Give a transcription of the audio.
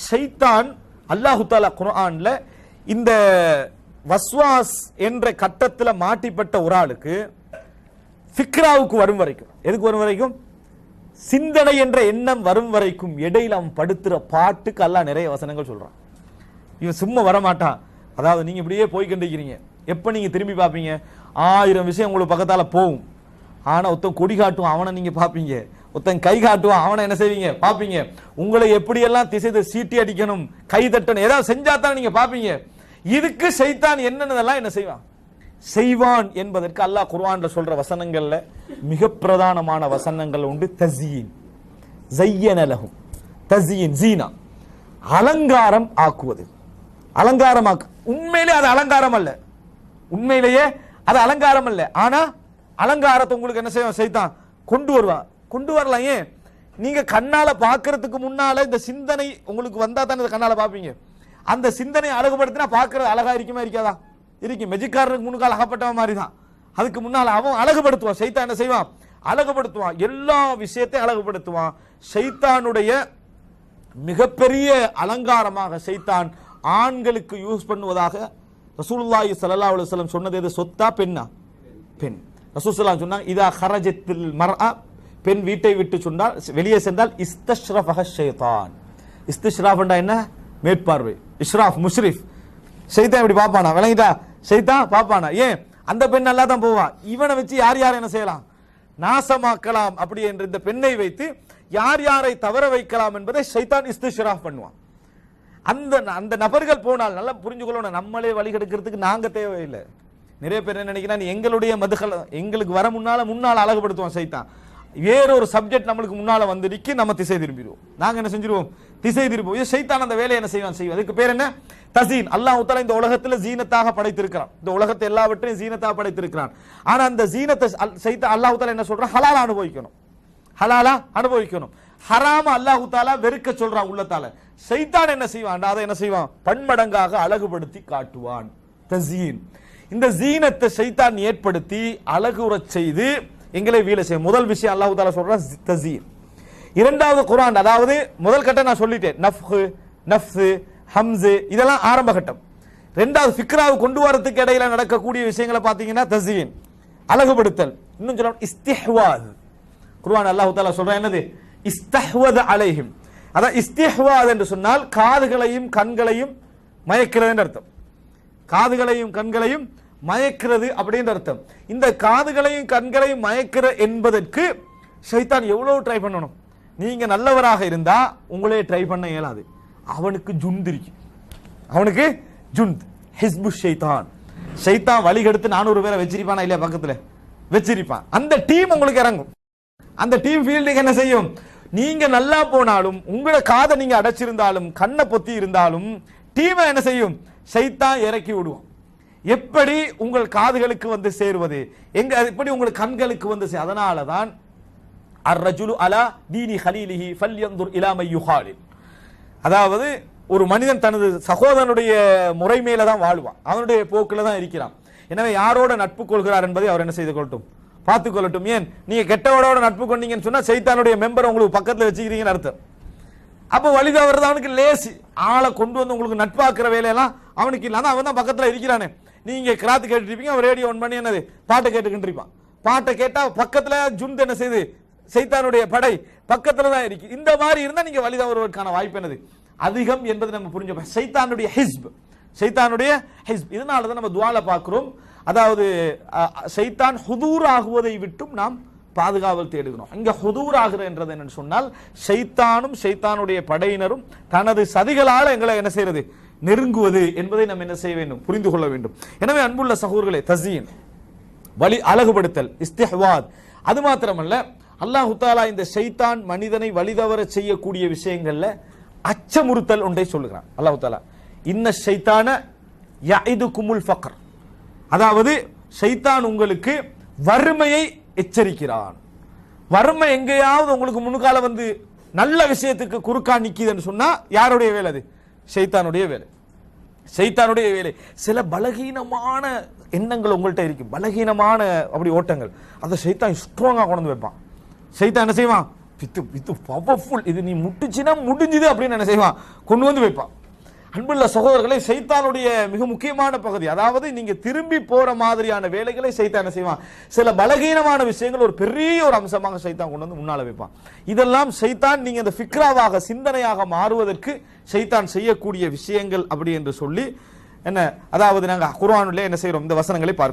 ஷைத்தான் அல்லாஹு தாலா குரான்ல இந்த வஸ்வாஸ் என்ற கட்டத்தில் மாட்டிப்பட்ட ஒரு ஆளுக்கு ஃபிக்ராவுக்கு வரும் வரைக்கும். எதுக்கு வரும் வரைக்கும்? சிந்தனை என்ற எண்ணம் வரும் வரைக்கும் இடையில அவன் படுத்துற பாட்டுக்கு அல்லா நிறைய வசனங்கள் சொல்றான். இவன் சும்மா வரமாட்டான். அதாவது நீங்க இப்படியே போய் கண்டிக்கிறீங்க. எப்போ நீங்க திரும்பி பார்ப்பீங்க? ஆயிரம் விஷயம் உங்களுக்கு பக்கத்தால் போகும். ஆனால் ஒருத்தன் கொடி காட்டும் அவனை நீங்க பார்ப்பீங்க. ஒருத்தன் கை காட்டுவான் அவனை என்ன செய்வீங்க? பார்ப்பீங்க. உங்களை எப்படியெல்லாம் திசை சீட்டி அடிக்கணும் கை தட்டணும் ஏதாவது செஞ்சா தான் நீங்க பார்ப்பீங்க. இதுக்கு செய்தான் என்னென்னதெல்லாம் என்ன செய்வான்? செய்வான் என்பதற்கு அல்லாஹ் குர்வான்ல சொல்ற வசனங்கள்ல மிக பிரதானமான வசனங்கள் உண்டு தசியின் ஜையனலகும் தசியின் ஜீனா அலங்காரம் ஆக்குவது. அலங்காரம் ஆக்கு. உண்மையிலே அது அலங்காரம் அல்ல. உண்மையிலேயே அது அலங்காரம் அல்ல. ஆனா அலங்காரத்தை உங்களுக்கு என்ன செய்வான்? செய்தான் கொண்டு வருவான். கொண்டு வரலாம் ஏன்? நீங்க கண்ணால பார்க்கறதுக்கு முன்னால இந்த சிந்தனை உங்களுக்கு வந்தா தானே இதை கண்ணால பார்ப்பீங்க. அந்த சிந்தனையை அழகுபடுத்தினா பார்க்கறது அழகா இருக்குமா இருக்காதா? இருக்கு. மெஜிக்காரனுக்கு முன்னுக்கால் அகப்பட்டவன் மாதிரி தான் அதுக்கு முன்னால் அவன் அழகுபடுத்துவான். சைத்தான் என்ன செய்வான்? அழகுபடுத்துவான். எல்லா விஷயத்தையும் அழகுபடுத்துவான். சைத்தானுடைய மிகப்பெரிய அலங்காரமாக சைத்தான் ஆண்களுக்கு யூஸ் பண்ணுவதாக ரசூலுல்லாஹி சல்லா அலுவலம் சொன்னது எது? சொத்தா பெண்ணா? பெண். ரசூசல்லாம் சொன்னாங்க இதா ஹரஜத்தில் மர்அ பெண் வீட்டை விட்டு சொன்னால் வெளியே சென்றால் இஸ்தஷ்ரஃபக ஷைதான் இஸ்திஷ்ராஃப்ண்டா என்ன? மேற்பார்வை. இஷ்ராஃப் முஷ்ரிஃப். ஷைதான் இப்படி பாப்பானா விளங்கிட்டா? ஷைதான் பாப்பானா ஏன்? அந்த பெண் நல்லா தான் போவான் இவனை வச்சு யார் யார் என்ன செய்யலாம்? நாசமாக்கலாம் அப்படி என்று இந்த பெண்ணை வைத்து யார் யாரை தவற வைக்கலாம் என்பதை ஷைதான் இஸ்திஷ்ராஃப் பண்ணுவான். அந்த அந்த நபர்கள் போனால் நல்லா புரிஞ்சுக்கொள்ளணும் நம்மளே வழி கெடுக்கிறதுக்கு நாங்கள் தேவையில்லை. நிறைய பேர் என்ன நினைக்கிறான் எங்களுடைய மதுகள் எங்களுக்கு வர முன்னால முன்னால் அழகுபடுத்துவான் சைத்தான் வேறொரு சப்ஜெக்ட் நம்மளுக்கு முன்னால வந்து நம்ம திசை திரும்பிடுவோம். நாங்க என்ன செஞ்சிருவோம்? திசை திரும்புவோம். இது சைத்தான் அந்த வேலையை என்ன செய்வான்? செய்வோம் அதுக்கு பேர் என்ன? தசீன். அல்லாஹ் உத்தாலா இந்த உலகத்துல ஜீனத்தாக படைத்திருக்கிறான். இந்த உலகத்தை எல்லாவற்றையும் ஜீனத்தாக படைத்திருக்கிறான். ஆனா அந்த ஜீனத்தை சைத்த அல்லாஹ் உத்தாலா என்ன சொல்றான்? ஹலாலா அனுபவிக்கணும். ஹலாலா அனுபவிக்கணும். ஹராம அல்லாஹு தாலா வெறுக்க சொல்றான் உள்ளத்தால. சைத்தான் என்ன செய்வான்? அதை என்ன செய்வான்? பன்மடங்காக அழகுபடுத்தி காட்டுவான். தசீன். இந்த ஜீனத்தை சைத்தான் ஏற்படுத்தி அழகுறச் செய்து எங்களை வீழ செய்யும். முதல் விஷயம் அல்லாஹு தாலா சொல்கிறான் தசீர். இரண்டாவது குரான் அதாவது முதல் கட்டம் நான் சொல்லிட்டேன். நஃப்ஹு நஃப்ஸு ஹம்ஸு இதெல்லாம் ஆரம்ப கட்டம். ரெண்டாவது ஃபிக்ராவை கொண்டு வரதுக்கு இடையில நடக்கக்கூடிய விஷயங்களை பார்த்தீங்கன்னா தசீன் அழகுபடுத்தல். இன்னும் சொல்ல இஸ்திஹ்வாத் குர்ஆன் அல்லாஹு தாலா சொல்றான் என்னது? இஸ்தஹ்வத் அலைஹிம். அதான் இஸ்திஹ்வாத் என்று சொன்னால் காதுகளையும் கண்களையும் மயக்கிறது அர்த்தம். காதுகளையும் கண்களையும் மயக்கிறது அப்படின்ற அர்த்தம். இந்த காதுகளையும் கண்களையும் மயக்கிற என்பதற்கு ஷைத்தான் எவ்வளவு ட்ரை பண்ணணும்? நீங்க நல்லவராக இருந்தா உங்களே ட்ரை பண்ண இயலாது. அவனுக்கு ஜுந்து இருக்கு. அவனுக்கு ஜுண்ட் ஹிஸ்பு ஷைத்தான். ஷைத்தான் வழிகெடுத்து நானூறு பேரை வச்சிருப்பானா இல்லையா பக்கத்துல? வச்சிருப்பான். அந்த டீம் உங்களுக்கு இறங்கும். அந்த டீம் ஃபீல்டுக்கு என்ன செய்யும்? நீங்க நல்லா போனாலும் உங்களோட காதை நீங்க அடைச்சிருந்தாலும் கண்ணை பொத்தி இருந்தாலும் டீமை என்ன செய்யும்? சைத்தான் இறக்கி விடுவோம் எப்படி உங்கள் காதுகளுக்கு வந்து சேருவது? எங்க எப்படி உங்கள் கண்களுக்கு வந்து அதனால தான் அர்ரஜுலு அலா தீனி ஹலீலிஹி ஃபல்யந்துர் இலாமை யுஹாலில். அதாவது ஒரு மனிதன் தனது சகோதரனுடைய முறை மேல தான் வாழ்வான். அவனுடைய போக்கில் தான் இருக்கிறான். எனவே யாரோட நட்பு கொள்கிறார் என்பதை அவர் என்ன செய்து கொள்ளட்டும்? பார்த்து கொள்ளட்டும். ஏன்? நீங்கள் கெட்டவரோட நட்பு கொண்டீங்கன்னு சொன்னால் சைத்தானுடைய மெம்பர் உங்களுக்கு பக்கத்தில் வச்சுக்கிறீங்கன்னு அர்த்தம். அப்போ வழிதவறது அவனுக்கு லேசி. ஆளை கொண்டு வந்து உங்களுக்கு நட்பாக்குற வேலையெல்லாம் அவனுக்கு இல்லாத அவன் தான் பக்கத்தில் இருக்கிறானே. நீங்கள் கிராத்து கேட்டுருப்பீங்க அவன் ரேடியோ ஒன் பண்ணி என்னது பாட்டை கேட்டுக்கிட்டு இருப்பான். பாட்டை கேட்டால் பக்கத்தில் ஜுந்து என்ன செய்து சைத்தானுடைய படை பக்கத்தில் தான் இருக்கு. இந்த மாதிரி இருந்தால் நீங்கள் வழி தவறுவதற்கான வாய்ப்பு என்னது? அதிகம் என்பது நம்ம புரிஞ்ச சைத்தானுடைய ஹிஸ்ப் சைத்தானுடைய ஹிஸ்ப். இதனால தான் நம்ம துவால பார்க்குறோம். அதாவது சைத்தான் ஹுதூர் ஆகுவதை விட்டும் நாம் பாதுகாவல் தேடுகிறோம். இங்கே ஹுதூர் ஆகுறது என்றது என்னன்னு சொன்னால் சைத்தானும் சைத்தானுடைய படையினரும் தனது சதிகளால் எங்களை என்ன செய்யறது? நெருங்குவது என்பதை நாம் என்ன செய்ய வேண்டும்? புரிந்து கொள்ள வேண்டும். எனவே அன்புள்ள சகோர்களே தசீன் வழி அழகுபடுத்தல் இஸ்திஹ்வாத் அது மாத்திரமல்ல அல்லாஹு தாலா இந்த ஷைத்தான் மனிதனை வழிதவர செய்யக்கூடிய விஷயங்கள்ல அச்சமுறுத்தல் ஒன்றை சொல்லுகிறான். அல்லாஹு தாலா இன்ன ஷைத்தான யஇது குமுல் ஃபக்ர். அதாவது ஷைத்தான் உங்களுக்கு வறுமையை எச்சரிக்கிறான். வறுமை எங்கேயாவது உங்களுக்கு முன்னுக்கால வந்து நல்ல விஷயத்துக்கு குறுக்கா நிக்குதுன்னு சொன்னா யாருடைய வேலை அது? ஷைத்தானுடைய வேலை. சைத்தானுடைய வேலை. சில பலகீனமான எண்ணங்கள் உங்கள்கிட்ட இருக்கு. பலகீனமான அப்படி ஓட்டங்கள். அதை சைத்தான் ஸ்ட்ராங்காக கொண்டு வைப்பான். சைத்தான் என்ன செய்வான்? வித்து வித்து பவர்ஃபுல் இது நீ முட்டுச்சுன்னா முடிஞ்சுது அப்படின்னு என்ன செய்வான்? கொண்டு வந்து வைப்பான். அன்புள்ள சகோதரர்களை சைத்தானுடைய மிக முக்கியமான பகுதி. அதாவது நீங்க திரும்பி போற மாதிரியான வேலைகளை சைத்தான் செய்வான்? சில பலகீனமான விஷயங்கள் ஒரு பெரிய ஒரு அம்சமாக சைத்தான் கொண்டு வந்து முன்னால வைப்பான். இதெல்லாம் சைத்தான் நீங்க அந்த ஃபிக்ராவாக சிந்தனையாக மாறுவதற்கு சைத்தான் செய்யக்கூடிய விஷயங்கள் அப்படி என்று சொல்லி என்ன அதாவது நாங்கள் குர்ஆனிலே என்ன செய்கிறோம் இந்த வசனங்களை பார்க்கிறோம்.